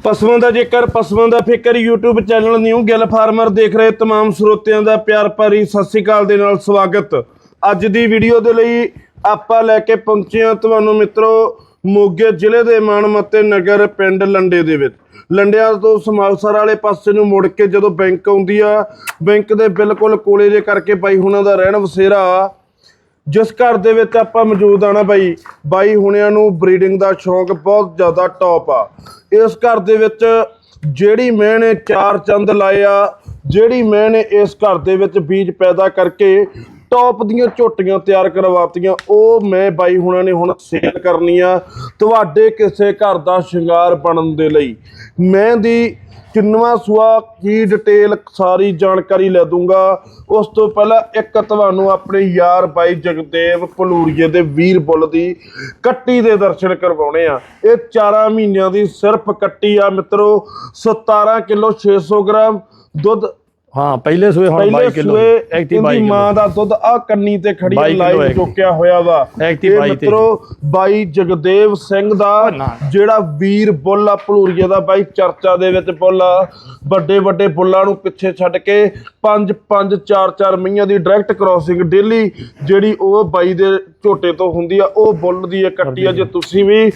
ਪਸ਼ੂਆਂ ਦਾ ਜੇਕਰ ਪਸ਼ੂਆਂ ਦਾ ਫਿਕਰ YouTube channel new Gill farmer ਦੇਖ ਰਹੇ तमाम ਸਰੋਤਿਆਂ ਦਾ ਪਿਆਰ ਭਰੀ ਸਤਿ ਸ੍ਰੀ ਅਕਾਲ ਦੇ ਨਾਲ ਸਵਾਗਤ ਅੱਜ ਦੀ ਵੀਡੀਓ ਦੇ ਲਈ ਆਪਾਂ ਲੈ ਕੇ ਪਹੁੰਚੇ ਹਾਂ ਤੁਹਾਨੂੰ ਮਿੱਤਰੋ ਮੋਗੇ ਜ਼ਿਲ੍ਹੇ ਦੇ ਮਾਨਮੱਤੇ ਨਗਰ ਪਿੰਡ ਲੰਡੇ ਦੇ ਵਿੱਚ ਲੰਡਿਆਂ ਤੋਂ ਸਮਾਲਸਰ ਵਾਲੇ ਪਾਸੇ ਨੂੰ ਮੁੜ ਕੇ ਜਦੋਂ ਬੈਂਕ ਆਉਂਦੀ ਆ ਬੈਂਕ ਦੇ ਬਿਲਕੁਲ ਕੋਲੇ ਜੇ ਕਰਕੇ ਬਾਈ ਹੁਣਾਂ ਦਾ ਰਹਿਣ ਵਸੇਰਾ ਜਿਸ ਘਰ ਦੇ ਵਿੱਚ ਆਪਾਂ ਮੌਜੂਦ ਆ ਨਾ ਬਾਈ ਬਾਈ ਹੁਣਿਆਂ ਨੂੰ ਬਰੀਡਿੰਗ ਦਾ ਸ਼ੌਂਕ ਬਹੁਤ ਜ਼ਿਆਦਾ ਟੌਪ ਆ। ਇਸ ਘਰ ਦੇ ਵਿੱਚ ਜਿਹੜੀ ਮੈਂ ਨੇ ਚਾਰ ਚੰਦ ਲਾਏ ਆ, ਜਿਹੜੀ ਮੈਂ ਨੇ ਇਸ ਘਰ ਦੇ ਵਿੱਚ ਬੀਜ ਪੈਦਾ ਕਰਕੇ ਟੌਪ ਦੀਆਂ ਝੋਟੀਆਂ ਤਿਆਰ ਕਰਵਾਤੀਆਂ। ਉਹ ਮੈਂ ਬਾਈ ਹੁਣਾਂ ਨੇ ਹੁਣ ਸੇਲ ਕਰਨੀ ਤੁਹਾਡੇ ਕਿਸੇ ਘਰ ਦਾ ਸ਼ਿੰਗਾਰ ਬਣਨ ਦੇ ਲਈ। ਮੈਂ ਦੀ ਕਿੰਨਵਾ ਸੂਆ, ਕੀ ਡਿਟੇਲ ਸਾਰੀ ਜਾਣਕਾਰੀ ਲੈ ਦੂੰਗਾ। ਉਸ ਤੋਂ ਪਹਿਲਾਂ ਇੱਕ ਤੁਹਾਨੂੰ ਆਪਣੇ ਯਾਰ ਬਾਈ ਜਗਦੇਵ ਪਲੂਰੀਏ ਦੇ ਵੀਰ ਬੁੱਲ ਦੀ ਕੱਟੀ ਦੇ ਦਰਸ਼ਨ ਕਰਵਾਉਣੇ ਆ। ਇਹ 4 ਮਹੀਨਿਆਂ ਦੀ ਸਿਰਫ ਕੱਟੀ ਆ ਮਿੱਤਰੋ। 17 ਕਿਲੋ 600 ਗ੍ਰਾਮ ਦੁੱਧ ਹਾਂ ਪਹਿਲੇ ਸੂਏ ਹੁਣ 22 ਪਹਿਲੇ ਕਿਲੋ ਸੂਏ ਐਕਟੀ ਇਹਦੀ 22 ਮਾਂ ਦਾ ਦੁੱਧ ਆ ਕੰਨੀ ਤੇ ਖੜੀ 22 ਕਿੱਲੋ ਲਾਈਵ। ਚੁੱਕਿਆ ਹੋਇਆ ਵਾ ਐਕਟੀ ਇਹ 22 ਤੇ। ਮਿੱਤਰੋ ਬਾਈ ਜਗਦੇਵ ਸਿੰਘ ਦਾ ਨਾ। ਜਿਹੜਾ ਵੀਰ ਬੁੱਲ ਆ ਭਲੂਰੀਏ ਦਾ ਬਾਈ ਚਰਚਾ ਦੇ ਵਿੱਚ ਬੁੱਲ ਆ ਵੱਡੇ ਵੱਡੇ ਬੁੱਲਾਂ ਨੂੰ ਪਿੱਛੇ ਛੱਡ ਕੇ ਪੰਜ ਪੰਜ ਚਾਰ ਚਾਰ ਮਈਆਂ ਦੀ ਡਾਇਰੈਕਟ ਕ੍ਰਾਸਿੰਗ ਡੇਲੀ ਜਿਹੜੀ ਉਹ ਬਾਈ ਦੇ ਝੋਟੇ ਤੋਂ ਹੁੰਦੀ ਆ ਉਹ ਬੁੱਲ ਦੀ ਇਹ ਕੱਟੀ ਆ ਜੇ ਤੁਸੀਂ ਵੀ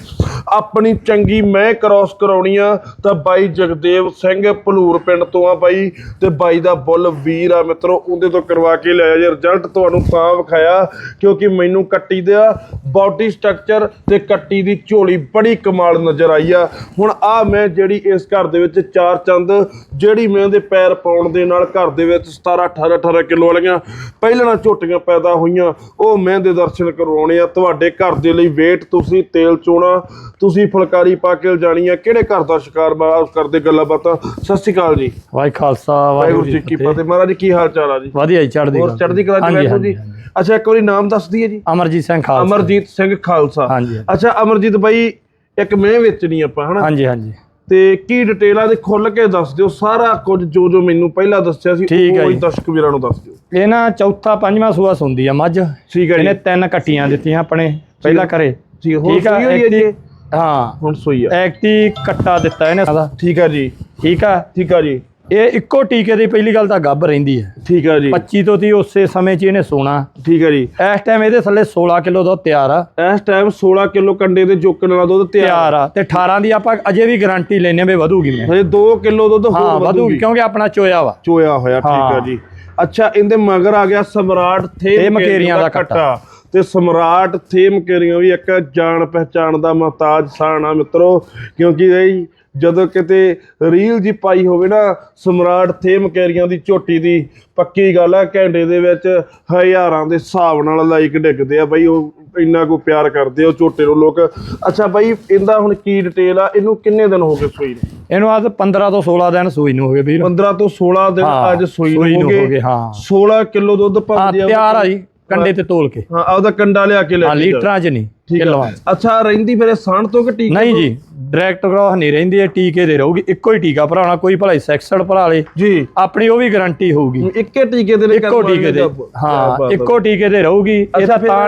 ਆਪਣੀ ਚੰਗੀ ਮੈਂ ਕ੍ਰਾਸ ਕਰਾਉਣੀ ਆ ਤਾਂ ਬਾਈ ਜਗਦੇਵ ਸਿੰਘ ਭਲੂਰ ਪਿੰਡ ਤੋਂ ਆ ਬਾਈ ਤੇ ਬਾਈ ਦਾ ਬੁੱਲ ਵੀਰ ਆ ਮਿੱਤਰੋ ਉਹਦੇ ਤੋਂ ਕਰਵਾ ਕੇ ਲਿਆ ਜੇ ਰਿਜ਼ਲਟ ਤੁਹਾਨੂੰ ਤਾਂ ਵਿਖਾਇਆ ਕਿਉਂਕਿ ਮੈਨੂੰ ਕੱਟੀ ਦਾ ਬਾਡੀ ਸਟਰਕਚਰ ਤੇ ਕੱਟੀ ਦੀ ਝੋਲੀ ਬੜੀ ਕਮਾਲ ਨਜ਼ਰ ਆਈ ਆ। ਹੁਣ ਆ ਮੈਂ ਜਿਹੜੀ ਇਸ ਘਰ ਦੇ ਵਿੱਚ ਚਾਰ ਚੰਦ ਜਿਹੜੀ ਮੈਂ ਦੇ ਪੈਰ ਪਾਉਣ ਦੇ ਨਾਲ ਘਰ ਦੇ ਵਿੱਚ 17 18 18 ਕਿਲੋ ਵਾਲੀਆਂ ਪਹਿਲਾਂ ਝੋਟੀਆਂ ਪੈਦਾ ਹੋਈਆਂ ਉਹ ਮੈਂ ਦੇ ਦਰਸ਼ਨ ਕਰਵਾਉਣੇ ਆ। ਤੁਹਾਡੇ ਘਰ ਦੇ ਲਈ ਵੇਟ ਤੁਸੀਂ ਤੇਲ ਚੋਣਾ ਤੁਸੀਂ ਫੁਲਕਾਰੀ ਪਾ ਕੇ ਜਾਣੀ ਆ। ਕਿਹੜੇ ਘਰ ਦਾ ਸ਼ਿਕਾਰ ਬਾ- ਕਰਦੇ ਗੱਲਾਂ ਬਾਤਾਂ? ਸਤਿ ਸ਼੍ਰੀ ਅਕਾਲ ਜੀ। ਵਾਹਿ ਖਾਲਸਾ ਵਾਹਿਗੁਰੂ ਜੀ ਕੀ ਫਤਿਹ। ਮਹਾਰਾਜ ਜੀ ਕੀ ਹਾਲ ਚਾਲ ਆ ਜੀ? ਵਧੀਆ ਜੀ ਚੜ੍ਹਦੀ ਹੋਰ। ਚੜ੍ਹਦੀ ਕਲਾ ਹਾਂਜੀ, ਬੈਠੋ ਜੀ। ਅੱਛਾ ਇੱਕ ਵਾਰੀ ਨਾਮ ਦੱਸ ਦਈਏ ਜੀ। ਅਮਰਜੀਤ ਸਿੰਘ ਖਾਲਸਾ। ਅਮਰਜੀਤ ਸਿੰਘ ਖਾਲਸਾ। ਹਾਂਜੀ। ਅੱਛਾ ਅਮਰਜੀਤ ਬਾਈ ਇੱਕ ਮੈਂ ਵੇਚਣੀ ਆਪਾਂ ਹਨਾ? ਹਾਂਜੀ ਹਾਂਜੀ। ਤੇ ਕੀ ਡਿਟੇਲਾਂ ਦੇ ਖੁੱਲ ਕੇ ਦੱਸ ਦਿਓ। ਸਾਰਾ ਕੁਝ ਜੋ ਜੋ ਮੈਨੂੰ ਪਹਿਲਾਂ ਦੱਸਿਆ ਸੀ ਠੀਕ ਹੈ ਉਹ ਹੀ ਜੀ। ਦਰਸ਼ਕ ਵੀਰਾਂ ਨੂੰ ਦੱਸ ਦਿਓ। ਇਹ ਨਾ ਚੌਥਾ ਪੰਜਵਾਂ ਸੂਆ ਸੁੰਦੀ ਆ ਮੱਝ। ਠੀਕ ਹੈ ਇਹਨੇ ਜੀ ਤਿੰਨ ਕੱਟੀਆਂ ਦਿੱਤੀਆਂ ਆਪਣੇ ਪਹਿਲਾਂ ਘਰੇ। ਠੀਕ ਹੈ, ਹੁਣ ਠੀਕ ਆ ਸੂਈ ਹੋਈ ਹੈ ਜੀ ਇਹ? ਹਾਂ ਹੁਣ ਸੋਈ ਆ। ਐਕਟੀ ਕੱਟਾ ਦਿੱਤਾ ਇਹਨੇ ਠੀਕ ਆ ਜੀ। ਠੀਕ ਆ। ਠੀਕ ਆ ਜੀ। ਇਹ ਇੱਕੋ ਟੀਕੇ ਦੀ ਪਹਿਲੀ ਗੱਲ ਤਾਂ ਗੱਭ ਰਹਿੰਦੀ ਹੈ। ਠੀਕ ਆ ਜੀ। 25 ਤੋਂ 30 ਉਸੇ ਸਮੇਂ 'ਚ ਇਹਨੇ ਸੋਣਾ। ਠੀਕ ਆ ਜੀ। ਇਸ ਟਾਈਮ ਇਹਦੇ ਥੱਲੇ 16 ਕਿਲੋ ਦੁੱਧ ਤਿਆਰ ਆ। ਇਸ ਟਾਈਮ 16 ਕਿਲੋ ਕੰਡੇ ਦੇ ਜੋਕਣ ਵਾਲਾ ਦੁੱਧ ਤਿਆਰ ਆ। ਤੇ 18 ਦੀ ਆਪਾਂ ਅਜੇ ਵੀ ਗਾਰੰਟੀ ਲੈਨੇ ਵੀ ਵਧੂਗੀ ਮੈਂ। ਹਜੇ 2 ਕਿਲੋ ਦੁੱਧ ਹਾਂ ਹੋਰ ਵਧੂਗੀ। ਵਧੂਗੀ ਕਿਉਂਕਿ ਆਪਣਾ ਚੋਇਆ ਵਾ। ਚੋਇਆ ਹੋਇਆ ਠੀਕ ਹਾਂ। ਜੀ। ਅੱਛਾ ਇਹਦੇ ਮਗਰ ਆ ਗਿਆ ਸਮਰਾਟ ਥੇ ਥੇ ਮਕੇਰੀਆਂ ਦਾ ਕੱਟਾ। ਤੇ ਸਮਰਾਟ ਥੇ ਮਕੇਰੀਆਂ ਵੀ ਇੱਕ ਜਾਣ ਪਹਿਚਾਣ ਦਾ ਮਹਤਾਜ ਆ ਮਿੱਤਰੋ ਕਿਉਂਕਿ ਇਹ ਜਦੋਂ ਕਿਤੇ ਰੀਲ ਜੀ ਪਾਈ ਹੋਵੇ ਨਾ ਸਮਰਾਟ ਥੇ ਮਕੇਰੀਆਂ ਦੀ ਝੋਟੀ ਦੀ ਪੱਕੀ ਗੱਲ ਆ ਘੰਟੇ ਦੇ ਵਿੱਚ ਹਜ਼ਾਰਾਂ ਦੇ ਹਿਸਾਬ ਨਾਲ ਲਾਈਕ ਡਿੱਗਦੇ ਆ ਬਈ ਉਹ ਇੰਨਾ ਕੋ ਪਿਆਰ ਕਰਦੇ ਆ ਉਹ ਝੋਟੇ ਨੂੰ ਲੋਕ। ਅੱਛਾ ਬਈ ਇਹਦਾ ਹੁਣ ਕੀ ਡਿਟੇਲ ਆ? ਇਹਨੂੰ ਕਿੰਨੇ ਦਿਨ ਹੋ ਗਏ ਸੂਈ ਨੂੰ? ਇਹਨੂੰ ਅੱਜ 15 ਤੋਂ 16 ਦਿਨ ਸੂਈ ਨੂੰ ਹੋ ਗਏ ਵੀਰ। 15 ਤੋਂ 16 ਦਿਨ ਅੱਜ ਸੂਈ ਨੂੰ ਹੋ ਗਏ। ਹਾਂ। 16 ਕਿਲੋ ਦੁੱਧ ਹਾਂ ਭੰਦੀ ਤਿਆਰ ਆ ਜੀ ਕੰਡੇ ਤੇ ਤੋਲ ਕੇ। ਹਾਂ ਆਪਦਾ ਕੰਡਾ ਲਿਆ ਕੇ ਲੈ ਹਾਂ। ਲੀਟਰਾਂ 'ਚ ਨਹੀਂ। ਠੀਕ 'ਚ। ਅੱਛਾ ਰਹਿੰਦੀ ਫਿਰ ਇਹ ਸਾਣ ਤੋਂ ਕਿ ਟੀਕੇ ਨਹੀਂ? ਜੀ ਡਾਇਰੈਕਟ ਕਰਾਉ ਨਹੀਂ ਰਹਿੰਦੀ ਇਹ ਟੀਕੇ ਦੇ ਰਹੂਗੀ ਇੱਕੋ ਹੀ ਟੀਕਾ ਭਰਾਉਣਾ ਕੋਈ ਭਲਾ ਸੈਕਸਡ ਭਰਾ ਲੇ ਜੀ ਆਪਣੀ ਉਹ ਵੀ ਗਾਰੰਟੀ ਹੋਊਗੀ ਇੱਕੇ ਟੀਕੇ ਦੇ ਲਈ ਇੱਕੋ ਟੀਕੇ ਦੇ ਹਾਂ। ਇੱਕੋ ਟੀਕੇ ਦੇ ਰਹੂਗੀ ਇਹ ਅੱਛਾ ਤਾਂ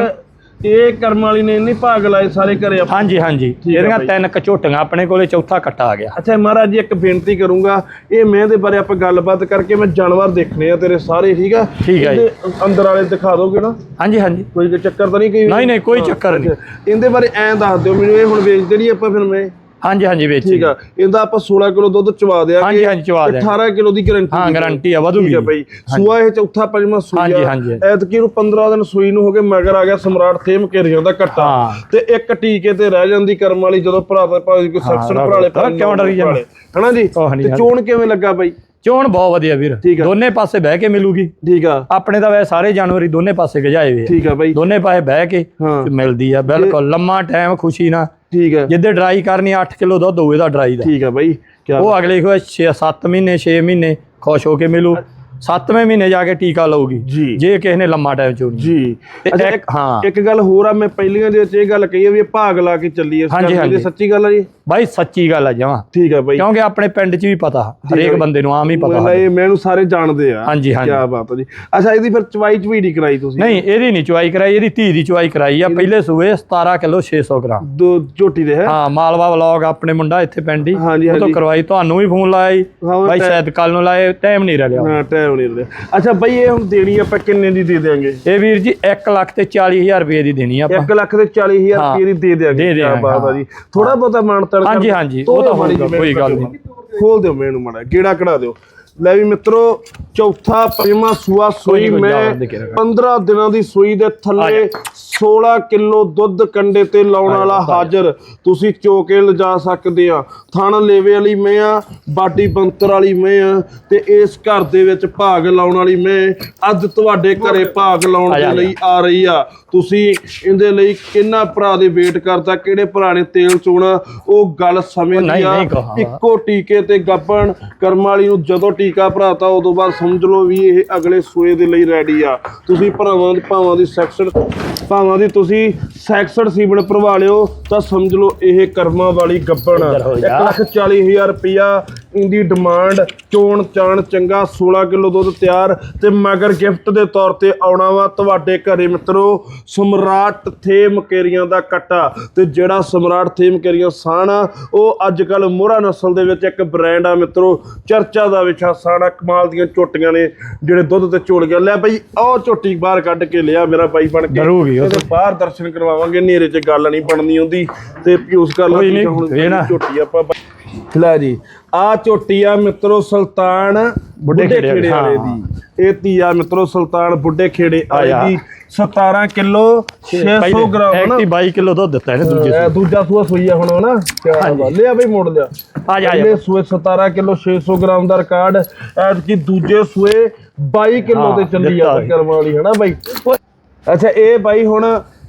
ਇਹ ਕਰਮ ਵਾਲੀ ਨੇ ਨਹੀਂ ਭਾਗ ਲਾਏ ਸਾਰੇ ਘਰੇ ਆਪਾਂ ਹਾਂਜੀ ਹਾਂਜੀ। ਠੀਕ ਆ ਇਹਦੀਆਂ ਬਾਈ। ਤਿੰਨ ਕਚੋਟੀਆਂ ਆਪਣੇ ਕੋਲੇ ਚੌਥਾ ਕੱਟਾ ਆ ਗਿਆ। ਅੱਛਾ ਮਹਾਰਾਜ ਜੀ ਇੱਕ ਬੇਨਤੀ ਕਰੂੰਗਾ। ਇਹ ਮੈਂ ਦੇ ਬਾਰੇ ਆਪਾਂ ਗੱਲਬਾਤ ਕਰਕੇ ਮੈਂ ਜਾਨਵਰ ਦੇਖਣੇ ਆ ਤੇਰੇ ਸਾਰੇ ਠੀਕ ਆ? ਠੀਕ ਆ ਜੀ। ਇਹਦੇ ਅੰਦਰ ਵਾਲੇ ਦਿਖਾ ਦੋਗੇ ਨਾ? ਹਾਂਜੀ ਹਾਂਜੀ। ਕੋਈ ਚੱਕਰ ਤਾਂ ਨਹੀਂ ਕੋਈ ਨਹੀਂ ਨਹੀਂ ਕੋਈ ਚੱਕਰ ਨਹੀਂ। ਇਹਦੇ ਬਾਰੇ ਐਂ ਦੱਸ ਦਿਓ ਮੈਨੂੰ ਇਹ ਹੁਣ ਵੇਚ ਦੇਣੀ ਆਪਾਂ ਫਿਰ ਮੈਂ। ਹਾਂਜੀ ਹਾਂਜੀ ਵੇਚੀ ਠੀਕ ਆ। ਇਹਦਾ ਆਪਾਂ 16 ਕਿਲੋ ਦੁੱਧ ਚਵਾ ਦਿਆਂਗੇ। ਹਾਂਜੀ, ਹਾਂਜੀ, ਚਵਾ ਦਿਆਂਗੇ। 18 ਕਿਲੋ ਦੀ ਗਾਰੰਟੀ ਹਾਂ ਗਾਰੰਟੀ ਆ ਵਧੂਗੀ। ਠੀਕ ਆ ਬਈ। ਸੂਆ ਇਹ ਚੌਥਾ ਪੰਜਵਾਂ ਸੂਆ। ਹਾਂਜੀ, ਹਾਂਜੀ। ਐਤਕੀ ਨੂੰ 15 ਦਿਨ ਸੂਈ ਨੂੰ ਹੋ ਗਏ ਮਗਰ ਆ ਗਿਆ ਸਮਰਾਟ ਥੇਮ ਘੇਰੀਆਂ ਦਾ ਹਾਂ। ਤੇ ਇੱਕ ਟੀਕੇ ਤੇ ਰਹਿ ਜਾਂਦੀ ਕਰਮ ਵਾਲੀ ਜਦੋਂ ਭਰਾ ਦਾ ਭਾਵੇਂ ਕੋਈ ਸੈਕਸ਼ਨ ਰੱਖ- ਭਰਾ ਲੈ ਰੱਖ, ਕਿਉਂ ਡਰੀ ਜਾਂਦਾ? ਹਨਾ ਜੀ? ਤੇ। ਚੋਣ ਕਿਵੇਂ ਲੱਗਾ ਬਾਈ? ਚੋਣ ਬਹੁਤ ਵਧੀਆ ਵੀਰ। ਦੋਨੇ ਪਾਸੇ ਬਹਿ ਕੇ ਮਿਲੂਗੀ। ਠੀਕ ਆ। ਆਪਣੇ ਤਾਂ ਵੈਸੇ ਸਾਰੇ ਜਾਨਵਰ ਹੀ ਦੋਨੇ ਪਾਸੇ ਗਜਾਏ ਹੋਏ ਆ। ਠੀਕ ਆ ਬਾਈ। ਦੋਨੇ ਪਾਸੇ ਬਹਿ ਕੇ ਮਿਲਦੀ ਆ। ਬਿਲਕੁਲ ਲੰਮਾ ਟਾਈਮ ਖੁਸ਼ੀ ਨਾਲ ਠੀਕ ਆ ਜਿੱਦੇ ਡਰਾਈ ਕਰਨੀ 8 ਕਿਲੋ ਦੁੱਧ ਹੋਵੇ ਦਾ ਡਰਾਈ ਦਾ। ਠੀਕ ਆ ਬਾਈ ਉਹ ਅਗਲੇ ਕੋ 6 7 ਮਹੀਨੇ 6 ਮਹੀਨੇ ਖੁਸ਼ ਹੋ ਕੇ ਮਿਲੂ। 7ਵੇਂ ਮਹੀਨੇ ਜਾ ਕੇ ਟੀਕਾ ਲਊਗੀ। ਜੀ। ਕਿਸੇ ਨੇ ਲੰਮਾ ਟਾਈਮ ਚੋਣੀ ਜੀ। ਅੱਛਾ ਇੱਕ- ਹਾਂ। ਇੱਕ ਗੱਲ ਹੋਰ ਆ ਮੈਂ ਪਹਿਲੀਆਂ ਦੇ ਵਿੱਚ ਇਹ ਗੱਲ ਕਹੀ ਆ ਵੀ ਇਹ ਭਾਗ ਲਾ ਕੇ ਚੱਲੀ ਇਸ ਹਾਂਜੀ। ਇਹ ਸੱਚੀ ਗੱਲ ਆ ਜੀ? ਬਾਈ ਸੱਚੀ ਗੱਲ ਆ ਜਮਾਂ। ਠੀਕ ਆ ਬਾਈ। ਕਿਉਂਕਿ ਆਪਣੇ ਪਿੰਡ 'ਚ ਵੀ ਪਤਾ ਹਰੇਕ। ਬੰਦੇ ਨੂੰ ਆਮ ਹੀ ਪਤਾ ਇਹ ਮੈਨੂੰ ਸਾਰੇ ਜਾਣਦੇ ਆ। ਹਾਂਜੀ, ਹਾਂਜੀ। ਕੀ ਬਾਤ ਆ ਜੀ। ਅੱਛਾ ਇਹਦੀ ਫਿਰ ਚਵਾਈ ਚਵੀ ਨਹੀਂ ਕਰਾਈ ਤੁਸੀਂ? ਨਹੀਂ ਇਹਦੀ ਨਹੀਂ ਚੁਆਈ ਕਰਾਈ ਇਹਦੀ ਧੀ ਦੀ ਚੁਆਈ ਕਰਾਈ ਆ। ਪਹਿਲੇ ਸੂਏ 17 ਕਿਲੋ 600 ਗ੍ਰਾਮ। ਦੋ ਝੋਟੀ ਦੇ ਹੈ? ਹਾਂ ਮਾਲਵਾ ਵਲੌਗ ਆਪਣੇ ਮੁੰਡਾ ਇੱਥੇ ਪਿੰਡ ਹੀ। ਉਹ ਤੋਂ। ਕਰਵਾਈ ਤੁਹਾਨੂੰ ਵੀ ਫੋਨ ਲਾਇਆ ਜੀ। ਹਾਂ, ਬਾਈ ਸ਼ਾਇਦ ਕੱਲ ਨੂੰ ਲਾਏ ਟਾਈਮ ਨਹੀਂ ਰਲਿਆ। ਹਾਂ ਟਾਈਮ ਨਹੀਂ ਰਿਹਾ ਅੱਛਾ ਬਾਈ ਇਹ ਹੁਣ ਦੇਣੀ ਆਪਾਂ ਕਿੰਨੇ ਦੀ ਦੇ ਦੇਾਂਗੇ ਇਹ ਵੀਰ ਜੀ 1 ਲੱਖ ਤੇ 40000 ਰੁਪਏ ਦੀ ਦੇਣੀ ਆ ਆਪਾਂ 1 ਲੱਖ ਤੇ 40000 ਹਾਂ। ਰੁਪਏ ਦੀ ਦੇ ਦੇਾਂਗੇ ਦੇ ਕੀ ਬਾਤ ਆ। ਜੀ ਥੋੜਾ ਬਹੁਤਾ ਮਾਨਤਨ ਹਾਂਜੀ, ਹਾਂਜੀ, ਉਹ ਤਾਂ ਹੋਊਗਾ, ਕੋਈ ਗੱਲ ਨਹੀਂ। ਖੋਲ ਦਿਓ ਮੈਨੂੰ ਮਾੜਾ ਗੇੜਾ ਕਢਾ ਦਿਓ ਲੈ ਵੀ ਮਿੱਤਰੋ ਚੌਥਾ ਪੰਜਵਾਂ ਸੂਆ ਸੂਈ ਮੈਂ ਜਾਣ ਦੇ ਕੇ ਰੱਖਾਂ। 15 ਦਿਨਾਂ ਦੀ ਸੂਈ ਦੇ ਥੱਲੇ 16 ਕਿਲੋ ਦੁੱਧ ਕੰਡੇ ਤੇ ਲਾਉਣ ਵਾਲਾ ਹਾਜ਼ਰ। ਤੁਸੀਂ ਚੋਕੇ ਲਿਜਾ ਸਕਦੇ ਆ। ਥਣ ਲੇਵੇ ਵਾਲੀ ਮੈਂ ਆ ਬਾਡੀ ਬੰਤਰ ਵਾਲੀ ਮੈਂ ਆ ਤੇ ਇਸ ਘਰ ਦੇ ਵਿੱਚ ਭਾਗ ਲਾਉਣ ਵਾਲੀ ਮੈਂ ਅੱਜ ਤੁਹਾਡੇ ਘਰੇ ਭਾਗ ਲਾਉਣ ਦੇ। ਲਈ ਆ ਰਹੀ ਆ। ਤੁਸੀਂ ਇਹਦੇ ਲਈ ਕਿੰਨਾ ਭਰਾ ਦੇ ਵੇਟ ਕਰਦਾ ਕਿਹੜੇ ਭਰਾ ਨੇ ਤੇਲ ਚੋਣਾ ਉਹ ਗੱਲ ਸਮੇਂ ਦੀ ਆ। ਇੱਕੋ ਟੀਕੇ ਤੇ ਗੱਪਣ ਕਰਮ ਵਾਲੀ ਨੂੰ ਜਦੋਂ ਟੀਕਾ ਭਰਾਤਾ ਉਦੋਂ ਬਾਅਦ ਸਮਝ ਲਓ ਵੀ ਇਹ ਅਗਲੇ ਸੂਏ ਦੇ ਲਈ ਰੈਡੀ ਆ। ਤੁਸੀਂ ਭਰਾਵਾਂ ਦੀ ਭਾਵਾਂ ਦੀ ਸੈਕਸਡ ਭਾਵਾਂ ਦੀ ਤੁਸੀਂ ਸੈਕਸਡ ਸੀਮਨ ਭਰਵਾ ਲਿਓ ਤਾਂ ਸਮਝ ਲਓ ਇਹ ਕਰਮਾਂ ਵਾਲੀ ਗੱਪਣ ਇੱਧਰ ਹੋ ਜਾ। 1 ਲੱਖ 40000 ਰੁਪਿਆ ਇਹਦੀ ਡਿਮਾਂਡ ਚੋਣ ਚਾਣ ਚੰਗਾ 16 ਕਿਲੋ ਦੁੱਧ ਤਿਆਰ ਤੇ ਮਗਰ ਗਿਫਟ ਦੇ ਤੌਰ ਤੇ ਆਉਣਾ ਵਾ ਤੁਹਾਡੇ ਘਰੇ ਮਿੱਤਰੋ ਸਮਰਾਟ ਥੇਮ ਕੇਰੀਆਂ ਦਾ ਕੱਟਾ ਤੇ ਜਿਹੜਾ ਸਮਰਾਟ ਥੇਮ ਕੇਰੀਆਂ ਸਾਣ ਉਹ ਅੱਜ ਕੱਲ ਮੋਹਰਾ ਨਸਲ ਦੇ ਵਿੱਚ ਇੱਕ ਬ੍ਰਾਂਡ ਆ ਮਿੱਤਰੋ ਚਰਚਾ ਦਾ ਵਿਸ਼ਾ ਸਾਣਾ ਕਮਾਲ ਦੀਆਂ ਝੋਟੀਆਂ ਨੇ ਜਿਹੜੇ ਦੁੱਧ ਤੇ ਝੋਲ ਗਿਆ ਲੈ ਬਈ ਉਹ ਝੋਟੀ ਬਾਹਰ ਕੱਢ ਕੇ ਲਿਆ ਮੇਰਾ ਬਾਈ ਬਣ ਕੇ ਇਹਦੇ ਬਾਹਰ ਦਰਸ਼ਨ ਕਰਵਾਵਾਂਗੇ ਨੇਰੇ 'ਚ ਗੱਲ ਨਹੀਂ ਬਣਨੀ ਹੁੰਦੀ ਤੇ ਪਿਊਸ ਕਰ ਲਾ ਕੋਈ ਠੀਕ ਆ, ਨਹੀਂ, ਹੁਣ ਇਹ ਨਾ। ਝੋਟੀ ਆਪਾਂ ਲੈ ਜੀ ਆ ਝੋਟੀ ਆ ਮਿੱਤਰੋ ਸੁਲਤਾਨ ਬੁੱਢੇ ਖੇੜੇ ਵਾਲੇ। ਦੀ ਇਹ ਧੀ ਆ ਮਿੱਤਰੋ ਸੁਲਤਾਨ ਬੁੱਢੇ ਖੇੜੇ ਵਾਲੇ। ਦੀ 17 ਕਿਲੋ 600 ਗ੍ਰਾਮ ਹਨਾ 22 ਕਿਲੋ ਦੁੱਧ ਦਿੱਤਾ ਇਹਨੇ ਦੂਜੇ ਇਹ ਦੂਜਾ ਸੂਆ ਸੂਈ ਆ ਹੁਣ ਹਨਾ ਕਿਆ। ਲਿਆ ਬਈ ਮੋੜ ਲਿਆ ਆ ਜਾ। ਪਹਿਲੇ ਸੂਏ 17 ਕਿਲੋ 600 ਗ੍ਰਾਮ ਦਾ ਰਿਕਾਰਡ ਐਤ ਕੀ ਦੂਜੇ ਸੂਏ 22 ਕਿਲੋ ਤੇ ਚੱਲੀ ਆ ਦਿੱਤਾ ਕਰਮ ਵਾਲੀ ਹਨਾ ਬਾਈ ਅੱਛਾ ਇਹ ਬਾਈ ਹੁਣ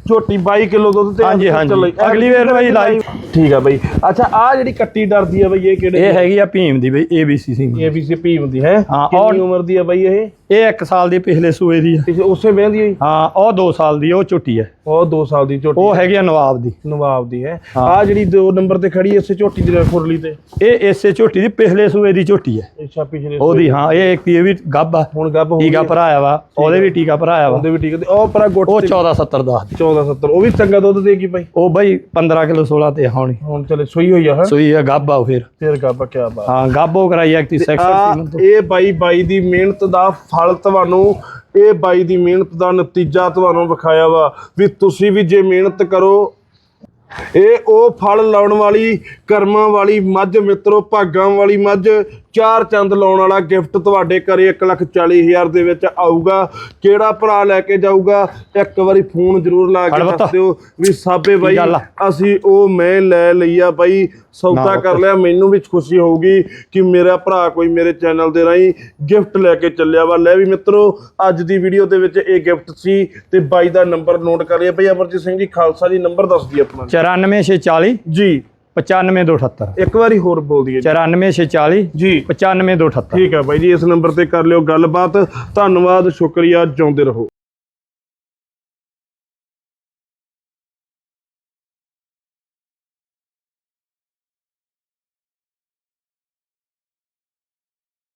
ਝੋਟੀ 22 ਕਿਲੋ ਦੁੱਧ ਤੇ ਹਾਂਜੀ, ਹਾਂਜੀ। ਅਗਲੀ ਵਾਰ ਬਾਈ ਲਾਈ। ਠੀਕ ਆ ਬਾਈ। ਅੱਛਾ ਆ ਜਿਹੜੀ ਕੱਟੀ ਡਰਦੀ ਆ ਬਾਈ ਇਹ ਕਿਹੜੇ ਇਹ ਹੈਗੀ ਆ ਭੀਮ ਦੀ ਬਈ ABC ਸਿੰਘ ਏਬੀਸੀ ਭੀਮ ਹੁੰਦੀ ਹੈ। ਹਾਂ, ਕਿੰਨੀ ਉਮਰ ਦੀ ਆ ਬਾਈ ਇਹ? ਇਹ 1 ਸਾਲ ਦੀ ਪਿਛਲੇ ਸੂਏ ਦੀ ਆ। ਪਿਛੇ ਉਸੇ ਬਹਿੰਦੀ ਹੋਈ ਹਾਂ ਉਹ 2 ਸਾਲ ਦੀ ਉਹ ਝੋਟੀ ਹੈ ਉਹ 2 ਸਾਲ ਦੀ ਝੋਟੀ ਉਹ ਹੈਗੀ ਆ ਨਵਾਬ ਦੀ। ਨਵਾਬ ਦੀ ਹੈ। ਹਾਂ। ਆ ਜਿਹੜੀ ਦੋ ਨੰਬਰ ਤੇ ਖੜੀ ਐ ਇਸੇ ਝੋਟੀ ਦੀ ਫੁਰਲੀ ਤੇ? ਇਹ ਇਸੇ ਝੋਟੀ ਦੀ ਪਿਛਲੇ ਸੂਏ ਦੀ ਝੋਟੀ ਹੈ ਅੱਛਾ ਪਿਛਲੇ ਉਹਦੀ ਹਾਂ ਇਹ ਇੱਕ ਇਹ ਵੀ ਗੱਭ ਆ। ਹੁਣ ਗੱਬ ਹੋ ਟੀਕਾ ਗਈ ਭਰਾਇਆ ਵਾ। ਉਹਦੇ ਵੀ ਟੀਕਾ ਭਰਾਇਆ ਵਾ। ਉਹਦੇ ਵੀ ਠੀਕ ਹੈ ਤੇ ਉਹ ਪਰਾ ਗੁੱਟ ਉਹ ਤੇ 14 70 ਦਾ। 14 70 ਉਹ ਵੀ ਚੰਗਾ ਦੁੱਧ ਦੇਗੀ ਬਾਈ। ਉਹ ਬਈ 15 ਕਿਲੋ 16 ਤੇ ਹੋਣੀ। ਹੁਣ ਚਲੇ ਸੋਈ ਹੋਈ ਆ ਹਾਂ ਸੂਈ ਆ ਗੱਭ ਆ ਉਹ ਫਿਰ। ਫੇਰ ਗੱਬ ਕਿਆ ਬਾਤ। ਹਾਂ ਗੱਭੋ ਕਰਾਈ ਐਕਟੀ ਆ ਸੈਕਸ਼ਨ ਤੋਂ। ਇਹ ਬਾਈ ਬਾਈ ਦੀ ਮਿਹਨਤ ਦਾ ਫਲ ਤੁਹਾਨੂੰ, ਇਹ ਬਾਈ ਦੀ ਮਿਹਨਤ ਦਾ ਨਤੀਜਾ ਤੁਹਾਨੂੰ ਵਿਖਾਇਆ ਵਾ ਵੀ ਤੁਸੀਂ ਵੀ ਜੇ ਮਿਹਨਤ ਕਰੋ, ਇਹ ਉਹ ਫਲ ਲਾਉਣ ਵਾਲੀ, ਕਰਮਾਂ ਵਾਲੀ ਮੱਝ, ਮਿੱਤਰੋ, ਭਾਗਾਂ ਵਾਲੀ ਮੱਝ ਚਾਰ ਚੰਦ ਲਾਉਣ ਵਾਲਾ ਗਿਫਟ ਤੁਹਾਡੇ ਘਰੇ 140000 ਦੇ ਵਿੱਚ ਆਊਗਾ। ਕਿਹੜਾ ਭਰਾ ਲੈ ਕੇ ਜਾਊਗਾ? ਇੱਕ ਵਾਰੀ ਫੋਨ ਜ਼ਰੂਰ ਲਾ ਕੇ। ਦੱਸ ਦਿਓ ਵੀ ਸਾਬੇ ਬਾਈ? ਅਸੀਂ ਉਹ ਮੈਂ ਲੈ ਲਈ ਆ ਬਾਈ। ਸੌਦਾ ਕਰ ਲਿਆ ਮੈਨੂੰ ਵੀ ਖੁਸ਼ੀ ਹੋਊਗੀ ਕਿ ਮੇਰਾ ਭਰਾ ਕੋਈ ਮੇਰੇ ਚੈਨਲ ਦੇ ਰਾਹੀਂ ਗਿਫਟ ਲੈ ਕੇ ਚੱਲਿਆ ਵਾ। ਲੈ ਵੀ ਮਿੱਤਰੋ ਅੱਜ ਦੀ ਵੀਡੀਓ ਦੇ ਵਿੱਚ ਇਹ ਗਿਫਟ ਸੀ ਤੇ ਬਾਈ ਦਾ ਨੰਬਰ ਨੋਟ ਕਰ ਲਿਆ। ਭਈ ਅਮਰਜੀਤ ਸਿੰਘ ਜੀ ਖਾਲਸਾ ਜੀ ਨੰਬਰ ਦੱਸ ਦਿਓ ਆਪਣਾ। 94640 ਜੀ। 95278 ਇੱਕ ਵਾਰੀ ਹੋਰ ਬੋਲ ਦਈਏ 94640 ਜੀ। 95278 ਠੀਕ ਹੈ ਬਾਈ ਜੀ ਇਸ ਨੰਬਰ ਤੇ ਕਰ ਲਿਓ ਗੱਲਬਾਤ। ਧੰਨਵਾਦ ਸ਼ੁਕਰੀਆ ਜਿਉਂਦੇ ਰਹੋ।